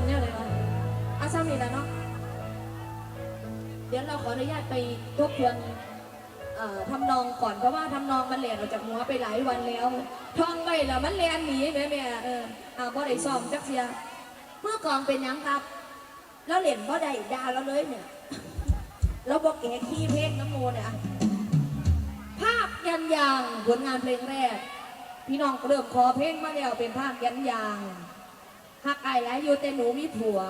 ลเนี่ยเลยวะอาซ้ำนี่แล้วเนาะ เดี๋ยวเราขออนุญาตไปทบทวนเอ่อทำนองก่อนเพราะว่าทำนองมันเลียนออกจากหัวไปหลายวันแล้ว ท่องไว้แล้วมันเลียนหนีแม่แม่เอออ่าบ่ได้ซ้อมจักเสียเมื่อกองเป็นยังครับ แล้วเลียนบ่ได้ดาแล้วเลยเนี่ย แล้วบอกแกขี้เพกน้ำโมเนี่ยภาพยันยางผลงานเพลงแรก พี่น้องเริ่มขอเพลงมาแล้วเป็นภาพยันยาง หักไก่แล้วอยู่แต่หนูมีผัว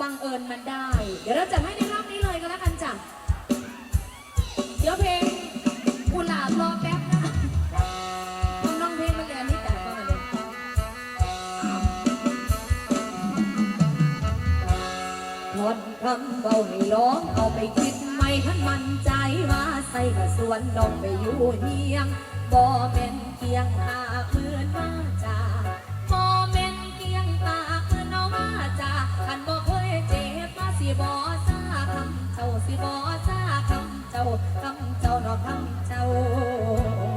บังเอิญมันได้ เดี๋ยวเราจะให้ในรอบนี้เลยก็แล้วกันจ้ะ เดี๋ยวเพลงกุหลาบรอแป๊บนะต้องน้องเพลงอกี้นนี้แต่ก่อนเลยทอดคำเบาให้ร้องเอาไปคิดไม่ทันมันใจว่าใส่กระสวนน้องไปอยู่เฮียงบ่เป็นเกียงหาก เจ้าคำเจ้านอกคำเจ้า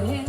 but him.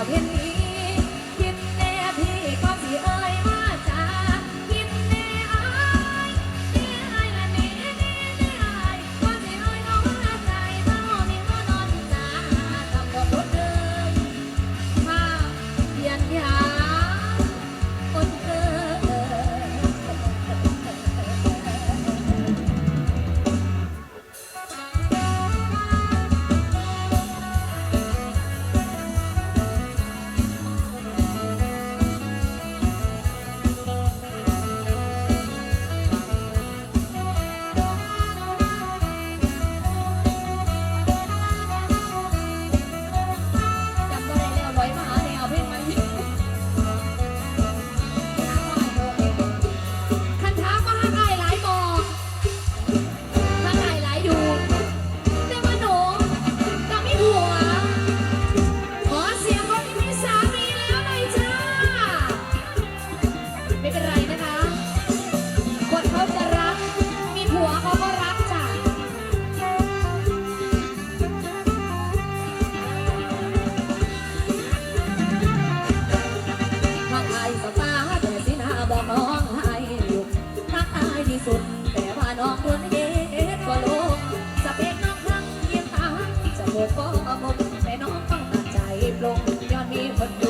小片 ลงยอดมีคนดู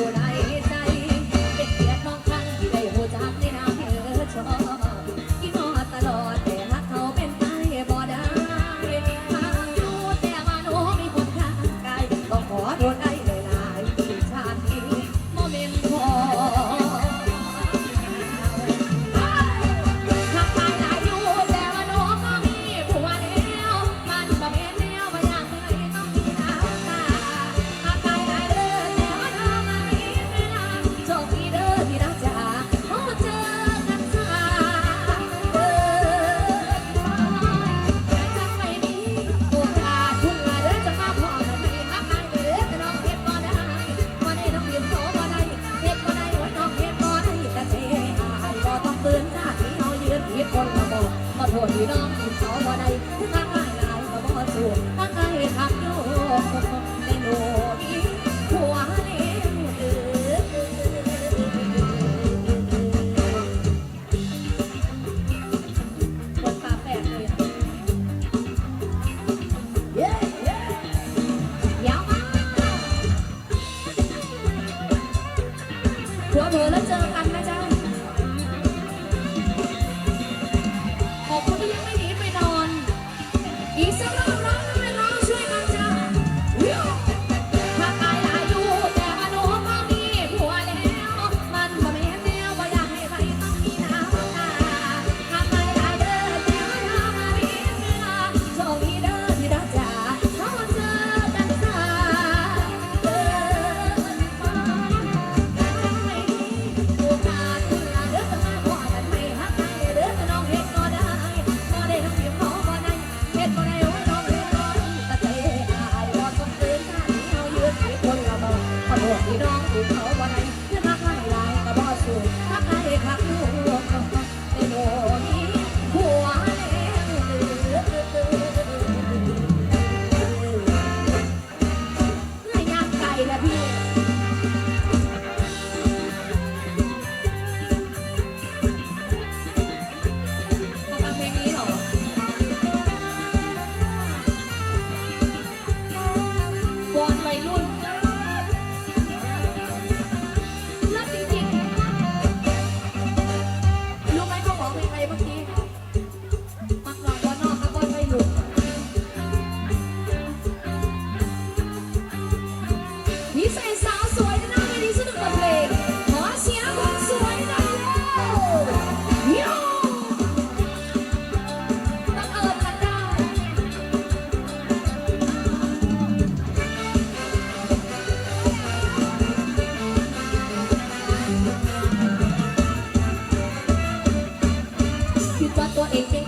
ตัวเอง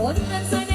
Und wenn sein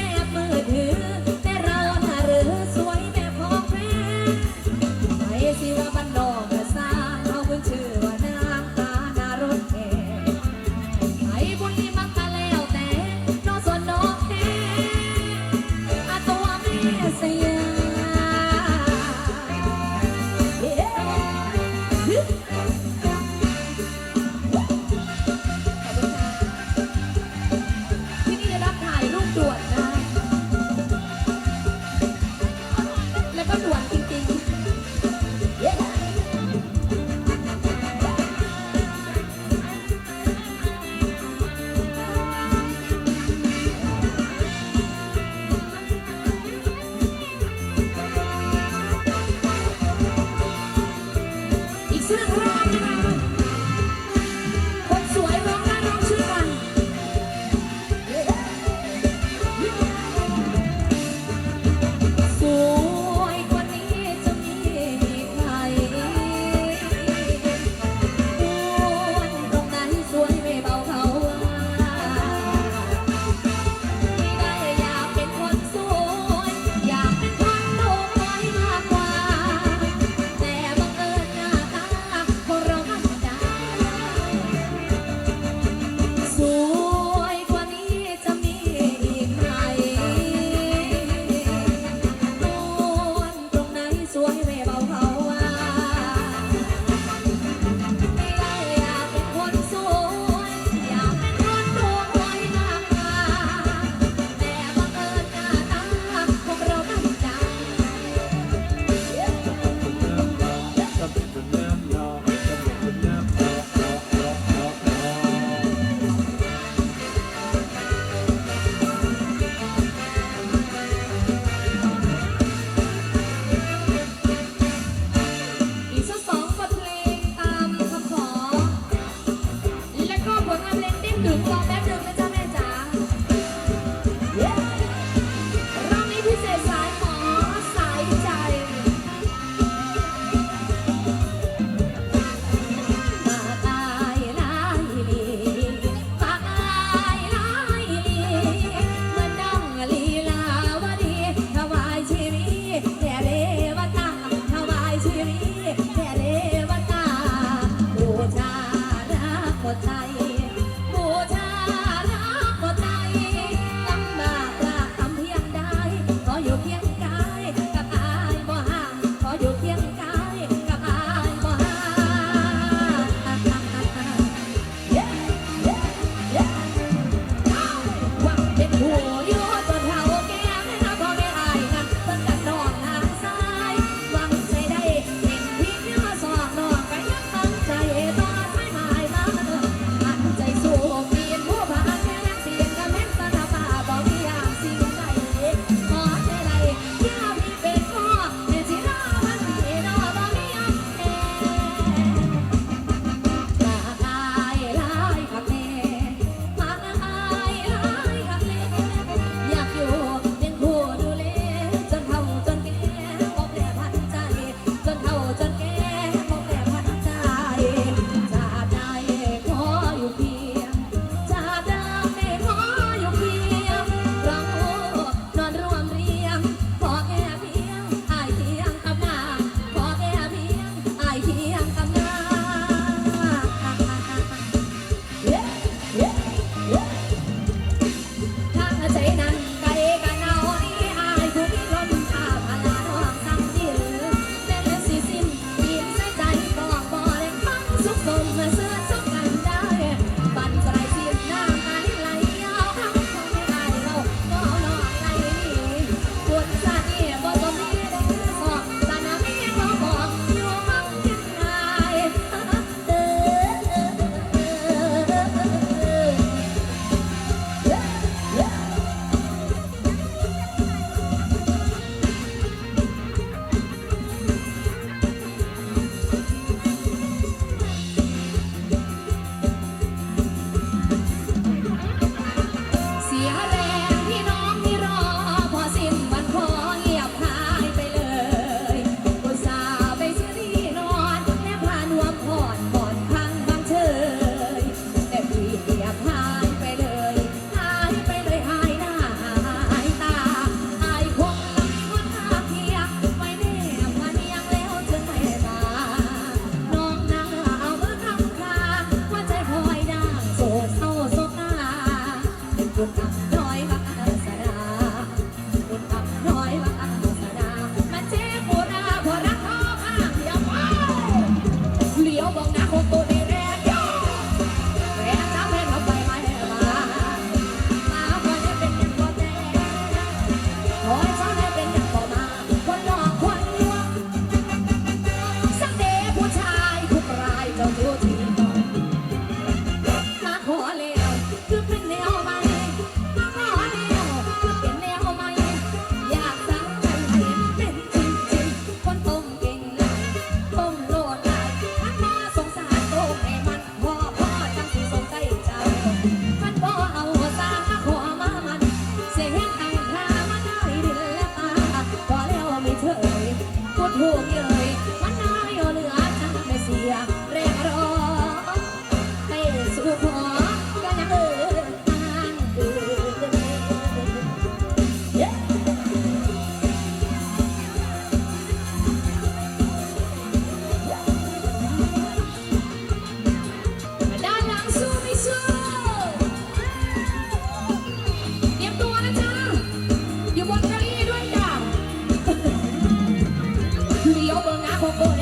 ยเบิ่งหนาของเบ